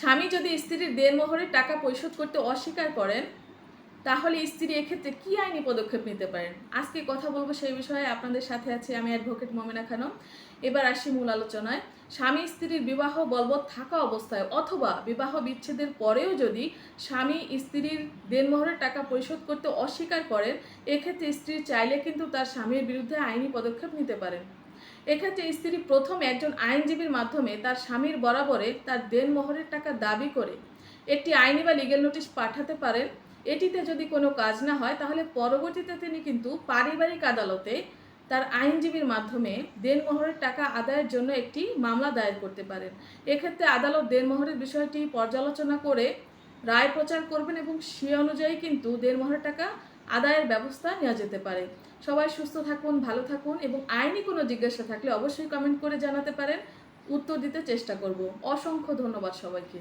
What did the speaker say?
স্বামী যদি স্ত্রীর দেনমোহরের টাকা পরিশোধ করতে অস্বীকার করেন, তাহলে স্ত্রী এক্ষেত্রে কি আইনি পদক্ষেপ নিতে পারেন? আজকে কথা বলব সেই বিষয়ে, আপনাদের সাথে আছি আমি অ্যাডভোকেট মমিনা খানম। এবার আসি মূল আলোচনায়। স্বামী স্ত্রীর বিবাহ বলবৎ থাকা অবস্থায় অথবা বিবাহ বিচ্ছেদের পরেও যদি স্বামী স্ত্রীর দেনমোহরের টাকা পরিশোধ করতে অস্বীকার করেন, এক্ষেত্রে স্ত্রী চাইলে কিন্তু তার স্বামীর বিরুদ্ধে আইনি পদক্ষেপ নিতে পারেন। এক্ষেত্রে স্ত্রী প্রথম একজন আইনজীবীর মাধ্যমে তার স্বামীর বরাবরে তার দেনমোহরের টাকা দাবি করে। একটি আইনি বা লিগেল নোটিশ পাঠাতে পারেন। এটিতে যদি কোনো কাজ না হয়, তাহলে পরবর্তীতে তিনি কিন্তু পারিবারিক আদালতে তার আইনজীবীর মাধ্যমে দেনমোহরের টাকা আদায়ের জন্য একটি মামলা দায়ের করতে পারেন। এক্ষেত্রে আদালত দেনমোহরের বিষয়টি পর্যালোচনা করে রায় প্রচার করবেন এবং সে অনুযায়ী কিন্তু দেনমোহরের টাকা আদায়ের ব্যবস্থা নেওয়া যেতে পারে। সবাই সুস্থ থাকুন, ভালো থাকুন এবং আইনি কোনো জিজ্ঞাসা থাকলে অবশ্যই কমেন্ট করে জানাতে পারেন। উত্তর দিতে চেষ্টা করব। অসংখ্য ধন্যবাদ সবাইকে।